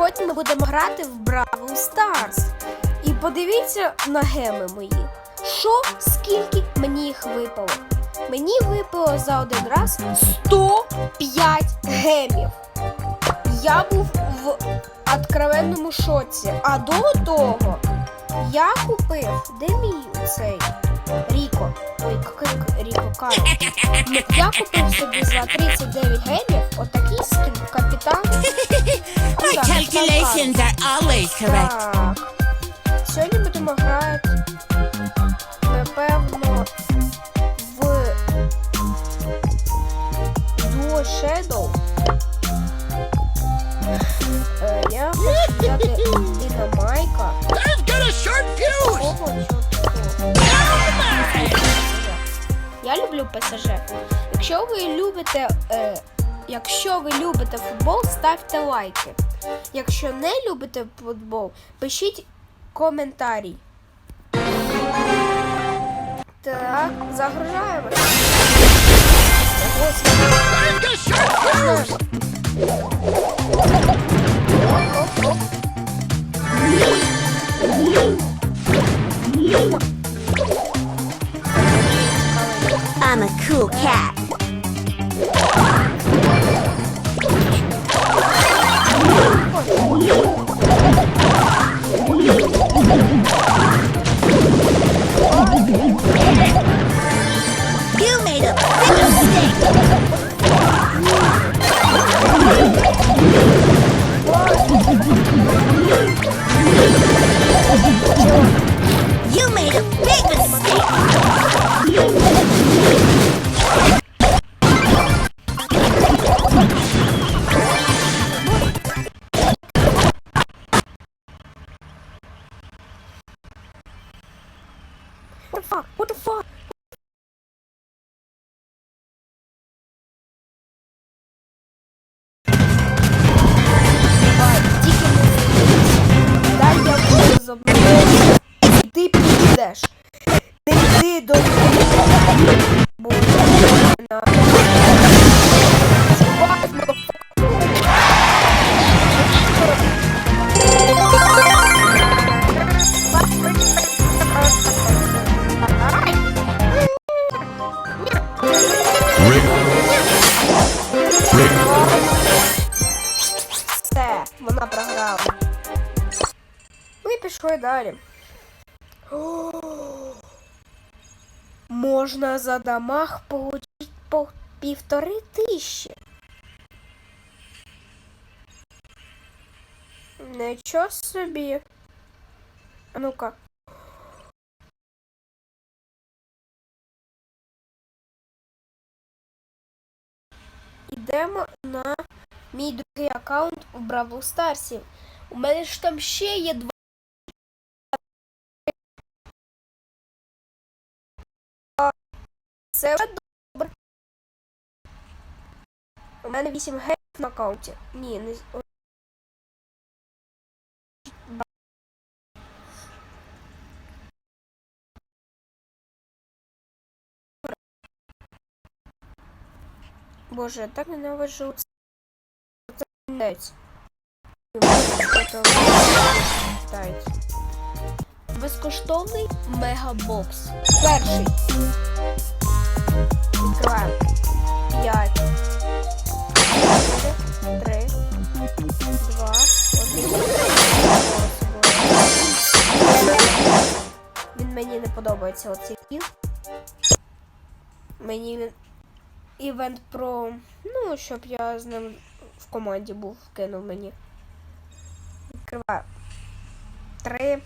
Потім ми будемо грати в Бравл Старс. І подивіться на геми мої. Що, скільки мені їх випало? Мені випало за один раз 105 гемів. Я був в откровенному шоці. А до того я купив. Де мій цей Ріко? Ой, Ріко Карл. Ну, Я купив собі за 39 гемів отакий скін капітан. My calculations are always correct. Так. Сьогодні будемо грати, напевно, в Duo Shadow. Е, Я хочу взяти Динамайка. I've Я люблю ПСЖ. Якщо ви любите, е, якщо ви любите футбол, ставте лайки. Якщо не любите футбол, пишіть коментарі. Так, загружаємо. Оп-оп. I'm a cool cat. You made a підеш. Ти йди до Бо Все, вона програла. Ну і пішли далі. О, Можна за дамаг получити по півтори тисячі. Нічого собі. Ну-ка. Ідемо на мій другий аккаунт у Бравл Старсі. У мене ж там ще є два. Це вже добре. У мене 8 геїв на аккаунті. Ні, не Боже, я так ненавижу це це кінець. Безкоштовний мегабокс. Перший. Відкриваємо. П'ять. Чотири, три, два, один. Він мені не подобається оцей кіл. Мені він івент про. Ну, щоб я з ним в команді був, кинув мені. Відкриваю. Три,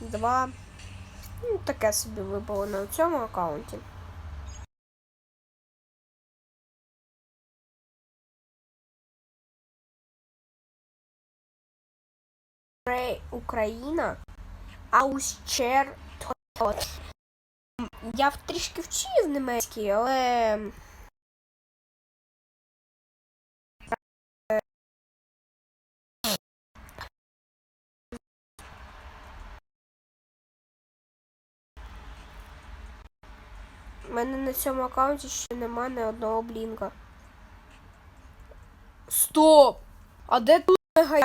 два. Ну, таке собі випало на цьому аккаунті. Україна. Аущер. Тот. Я в- трішки вчив німецький, але. У мене на цьому аккаунті ще нема ні одного блінка. Стоп! А де тут мега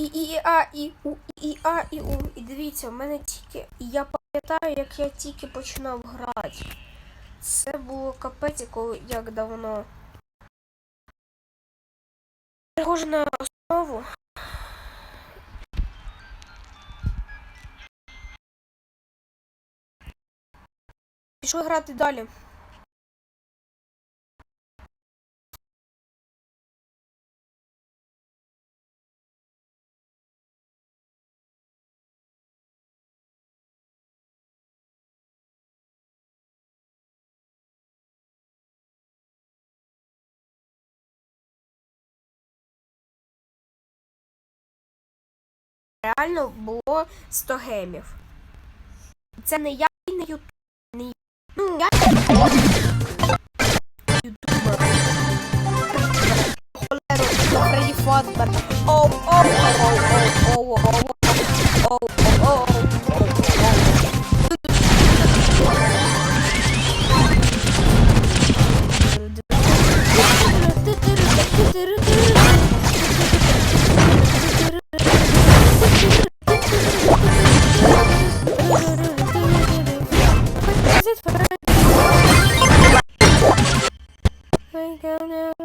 і, і, а, і, у, і, а, і, у. І дивіться, в мене тільки. Я пам'ятаю, як я тільки починав грати. Це було капець, коли як давно. Перехожу на основу. Пішли грати далі. Реально було 100 гемів. Це не я і не ютуб. Не... Ну, я ютубер. Холеру, Фредді Фазбер. Оу, оу, оу, оу, оу, оу,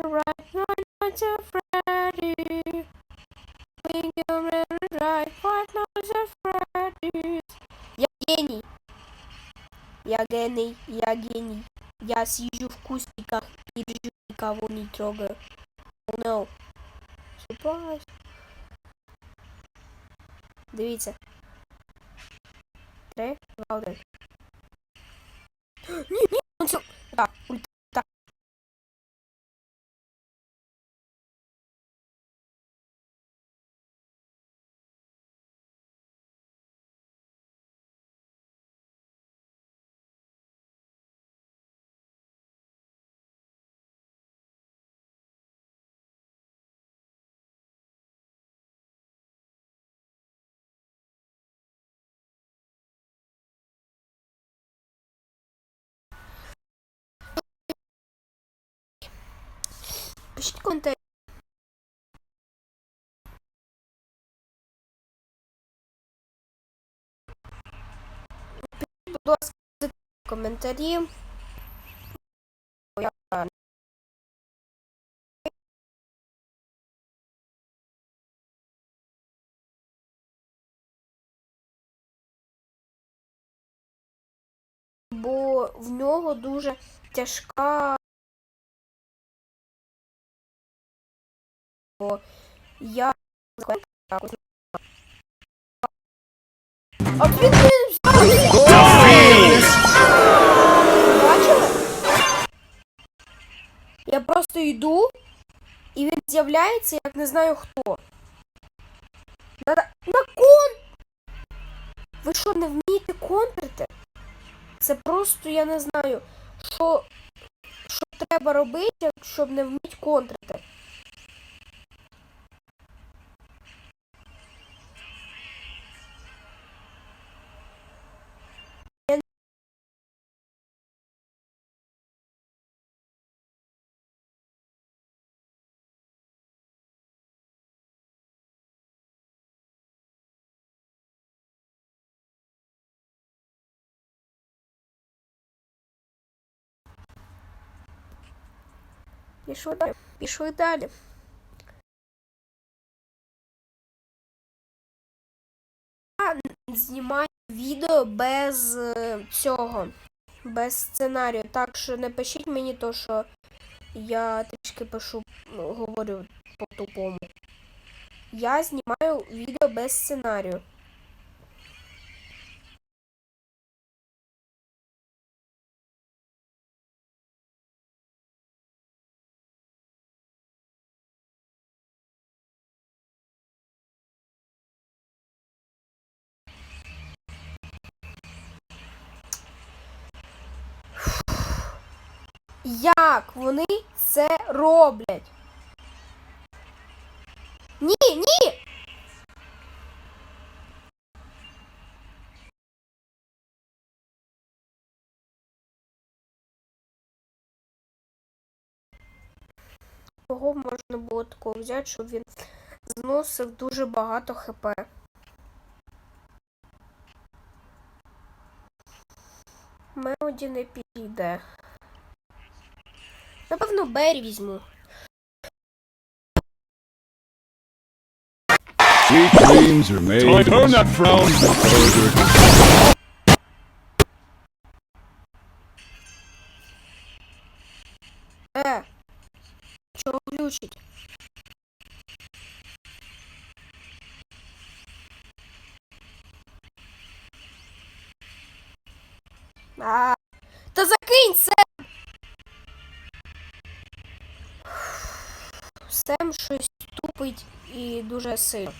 gonna ride one night to Freddy. We gonna ride five nights to Freddy. Я гений. Я гений, я гений. Я сижу в кустиках и жду, никого не трогаю. Oh no. Surprise. Дивіться. Три, два, один. Ні, ні, он це... Так, ульта. Пишіть коментарі. Пишіть, будь ласка, коментарі. Бо в нього дуже тяжка. Бо я А він Бачили? Я просто йду, і він з'являється, як не знаю хто. Надо... На кон! Ви що, не вмієте контрити? Це просто я не знаю, що, що треба робити, щоб не вміти контрити. Пішли далі. Пішли далі. Знімаю відео без е, цього, без сценарію. Так що не пишіть мені то, що я трішки пишу, ну, говорю по-тупому. Я знімаю відео без сценарію. Як вони це роблять? Ні, ні! Кого можна було такого взяти, щоб він зносив дуже багато хп. Мелоді не підійде. Напевно, Бері візьму. Sweet dreams are made donut frown. Е, чого глючить? А, та закинь Сем! Сем щось тупить і дуже сильно.